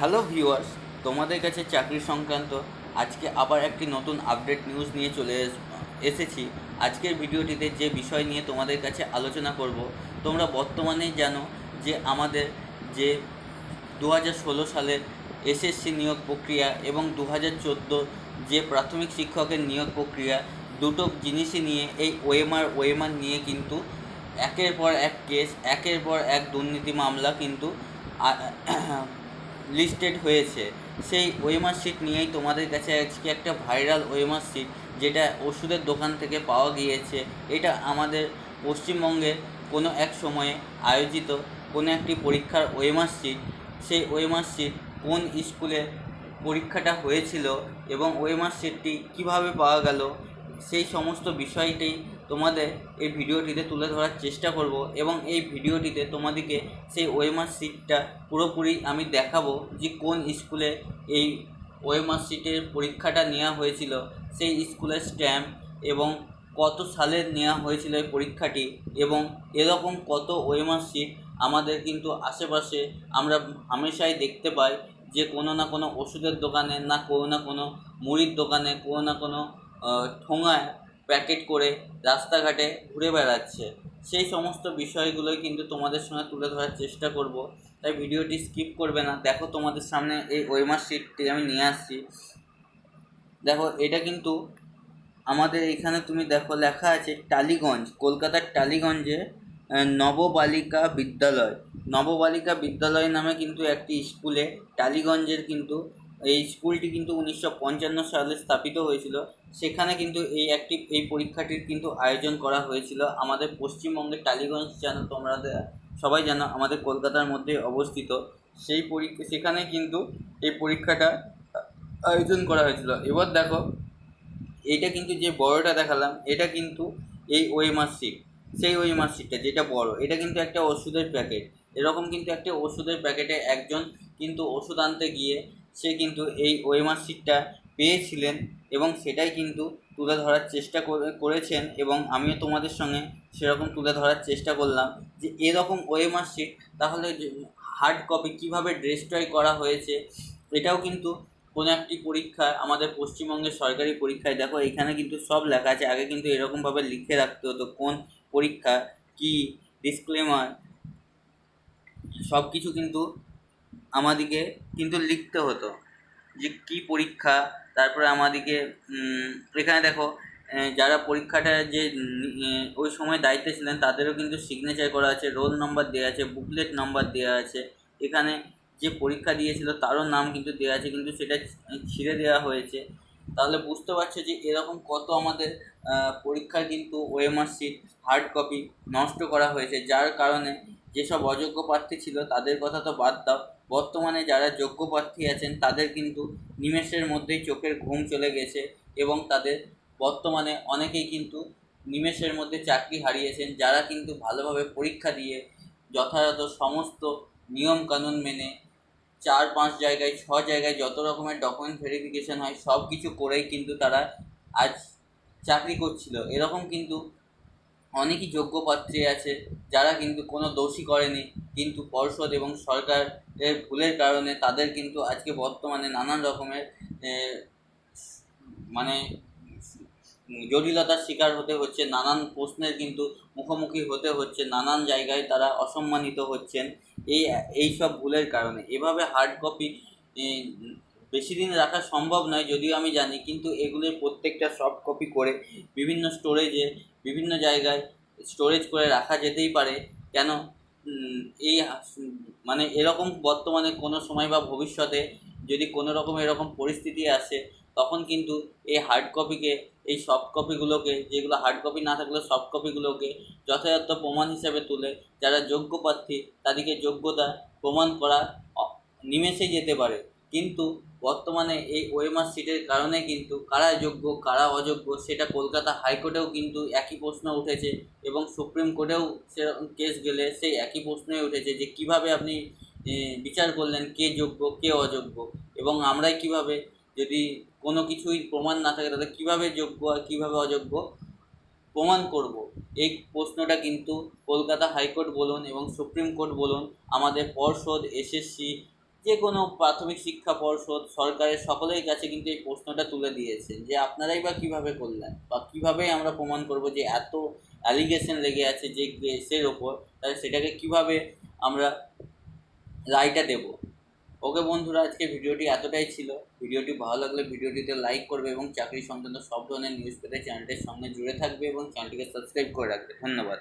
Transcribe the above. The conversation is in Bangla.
হ্যালো ভিউয়ার্স তোমাদের কাছে চাকরি সংক্রান্ত আজকে আবার একটি নতুন আপডেট নিউজ নিয়ে চলে এস- এসেছি। আজকের ভিডিওটিতে যে বিষয় নিয়ে তোমাদের কাছে আলোচনা করব, তোমরা বর্তমানে জানো যে আমাদের যে দু হাজার ষোলো সালের এসএসসি নিয়োগ প্রক্রিয়া এবং দু হাজার চোদ্দ যে প্রাথমিক শিক্ষকের নিয়োগ প্রক্রিয়া, দুটো জিনিসই নিয়ে, এই ওএমআর ওএমআর নিয়ে কিন্তু একের পর এক কেস একের পর এক দুর্নীতি মামলা কিন্তু লিস্টেড হয়েছে। সেই ওয়েমার শিট নিয়েই তোমাদের কাছে আজকে একটা ভাইরাল ওয়েমার শিট যেটা ওষুধের দোকান থেকে পাওয়া গিয়েছে। এটা আমাদের পশ্চিমবঙ্গে কোনো এক সময়ে আয়োজিত কোনো একটি পরীক্ষার ওয়েমার শিট সেই ওয়েমার শিট কোন স্কুলে পরীক্ষাটা হয়েছিল এবং ওয়েমার শিটটি কীভাবে পাওয়া গেল, সেই সমস্ত বিষয়টি তোমাদের এই ভিডিওটিতে তুলে ধরার চেষ্টা করব এবং এই ভিডিওটিতে তোমাদেরকে সেই ওয়েমার শিটটা পুরোপুরি আমি দেখাবো যে কোন স্কুলে এই ওয়েমার শিটের পরীক্ষাটা নেওয়া হয়েছিল, সেই স্কুলের স্ট্যাম্প এবং কত সালে নেওয়া হয়েছিল এই পরীক্ষাটি এবং এরকম কত ওয়েমার শিট আমাদের কিন্তু আশেপাশে আমরা হামেশাই দেখতে পাই যে কোনো না কোনো ওষুধের দোকানে না কোনো না কোনো মুড়ির দোকানে কোনো না কোনো ঠোঙায় প্যাকেট করে রাস্তাঘাটে ঘুরে বেড়াচ্ছে। সেই সমস্ত বিষয়গুলোই কিন্তু তোমাদের সঙ্গে তুলে ধরার চেষ্টা করব। তাই ভিডিওটি স্কিপ করবে না। দেখো তোমাদের সামনে এই ওয়েমার শিটটি আমি নিয়ে আসছি। দেখো, এটা কিন্তু আমাদের এখানে তুমি দেখো লেখা আছে টালিগঞ্জ, কলকাতার টালিগঞ্জে নববালিকা বিদ্যালয়। নববালিকা বিদ্যালয় নামে কিন্তু একটি স্কুলে টালিগঞ্জের কিন্তু এই স্কুলটি কিন্তু উনিশশো পঞ্চান্ন সালে স্থাপিত হয়েছিল। সেখানে কিন্তু এই একটি এই পরীক্ষাটির কিন্তু আয়োজন করা হয়েছিল। আমাদের পশ্চিমবঙ্গের টালিগঞ্জ জানো তোমরা সবাই জানো, আমাদের কলকাতার মধ্যে অবস্থিত। সেই পরীক্ষা, সেখানে কিন্তু এই পরীক্ষাটা আয়োজন করা হয়েছিল। এবার দেখো, এইটা কিন্তু যে বড়টা দেখালাম, এটা কিন্তু এই ওয়েমার শিট সেই ওয়েমার শিটটা যেটা বড়, এটা কিন্তু একটা ওষুধের প্যাকেট। এরকম কিন্তু একটা ওষুধের প্যাকেটে একজন কিন্তু ওষুধ আনতে গিয়ে সে কিন্তু এই ওয়েমার শিটটা পেয়েছিলেন এবং সেটাই কিন্তু তুলে ধরার চেষ্টা করে- করেছেন এবং আমিও তোমাদের সঙ্গে সেরকম তুলে ধরার চেষ্টা করলাম যে এরকম ওয়েমার শিট তাহলে হার্ড কপি কীভাবে ডেস্ট্রয় করা হয়েছে, এটাও কিন্তু কোনো একটি পরীক্ষা আমাদের পশ্চিমবঙ্গের সরকারি পরীক্ষায়। দেখো, এখানে কিন্তু সব লেখা আছে, আগে কিন্তু এরকমভাবে লিখে রাখতে হতো কোন পরীক্ষা, কি ডিসক্লেমার সব কিছু কিন্তু আমাদিকে কিন্তু লিখতে হতো যে কি পরীক্ষা, তারপরে আমাদিকে এখানে দেখো যারা পরীক্ষাটা যে ওই সময় দায়িত্বে ছিলেন, তাদেরও কিন্তু সিগনেচার করা আছে রোল নাম্বার দেওয়া আছে বুকলেট নাম্বার দেওয়া আছে। এখানে যে পরীক্ষা দিয়েছিল, তারও নাম কিন্তু দেওয়া আছে, কিন্তু সেটা ছিঁড়ে দেওয়া হয়েছে। তাহলে বুঝতে পারছ যে এরকম কত আমাদের পরীক্ষার কিন্তু ওএমআর শিট হার্ড কপি নষ্ট করা হয়েছে, যার কারণে যেসব অযোগ্য প্রার্থী ছিল তাদের কথা তো বাদ দাও। বর্তমানে যারা যোগ্য প্রার্থী আছেন, তাদের কিন্তু নিমেষের মধ্যেই চোখের ঘুম চলে গেছে এবং তাদের বর্তমানে অনেকেই কিন্তু নিমেষের মধ্যে চাকরি হারিয়েছেন, যারা কিন্তু ভালোভাবে পরীক্ষা দিয়ে যথাযথ সমস্ত নিয়ম কানুন মেনে চার, পাঁচ জায়গায়, ছ জায়গায় যত রকমের ডকুমেন্ট ভেরিফিকেশন হয় সব কিছু করেই কিন্তু তারা আজ চাকরি করছিল। এরকম কিন্তু অনেকই যোগ্য পাত্রী আছে, যারা কিন্তু কোনো দোষী করেনি। কিন্তু পর্ষদ এবং সরকারের ভুলের কারণে তাদের কিন্তু আজকে বর্তমানে নানান রকমের মানে জটিলতার শিকার হতে হচ্ছে, নানান প্রশ্নের কিন্তু মুখোমুখি হতে হচ্ছে, নানান জায়গায় তারা অসম্মানিত হচ্ছেন। এই এই সব ভুলের কারণে। এভাবে হার্ড কপি বেশি দিন রাখা সম্ভব নয়, যদিও আমি জানি, কিন্তু এগুলোর প্রত্যেকটা সফট কপি করে বিভিন্ন স্টোরেজে বিভিন্ন জায়গায় স্টোরেজ করে রাখা যেতেই পারে। কেন? এই মানে এরকম বর্তমানে কোনো সময় বা ভবিষ্যতে যদি কোনো রকম এরকম পরিস্থিতি আসে, তখন কিন্তু এই হার্ড কপিকে এই সফট কপিগুলোকে যেগুলো হার্ড কপি না থাকলে সফট কপিগুলোকে যথাযথ প্রমাণ হিসাবে তুলে, যারা যোগ্য প্রার্থী, তাদেরকে যোগ্যতা প্রমাণ করা নিমেষে যেতে পারে। কিন্তু বর্তমানে এই ওয়েমার সিটের কারণে কিন্তু কারা যোগ্য, কারা অযোগ্য, সেটা কলকাতা হাইকোর্টেও কিন্তু একই প্রশ্ন উঠেছে এবং সুপ্রিম কোর্টেও সেরকম কেস গেলে সেই একই প্রশ্নই উঠেছে যে কীভাবে আপনি বিচার করলেন কে যোগ্য, কে অযোগ্য এবং আমরাই কীভাবে, যদি কোনো কিছুই প্রমাণ না থাকে তাহলে কীভাবে যোগ্য আর কীভাবে অযোগ্য প্রমাণ করব? এই প্রশ্নটা কিন্তু কলকাতা হাইকোর্ট বলুন এবং সুপ্রিম কোর্ট বলুন, আমাদের পর্ষদ, এসএসসি যে কোনো প্রাথমিক শিক্ষা পর্ষদ, সরকারের সকলের কাছে কিন্তু এই প্রশ্নটা তুলে দিয়েছে যে আপনারাই বা কীভাবে করলেন বা কীভাবে আমরা প্রমাণ করব যে এত অ্যালিগেশন লেগে আছে যে কেসের ওপর, তাহলে সেটাকে কীভাবে আমরা রায়টা দেব? ওকে বন্ধুরা আজকে ভিডিওটি এতটাই ছিল। ভিডিওটি ভালো লাগলে ভিডিওটিতে লাইক করবে এবং চাকরি সংক্রান্ত সব ধরনের নিউজ পেতে চ্যানেলটির সঙ্গে জুড়ে থাকবে এবং চ্যানেলটিকে সাবস্ক্রাইব করে রাখবে। ধন্যবাদ।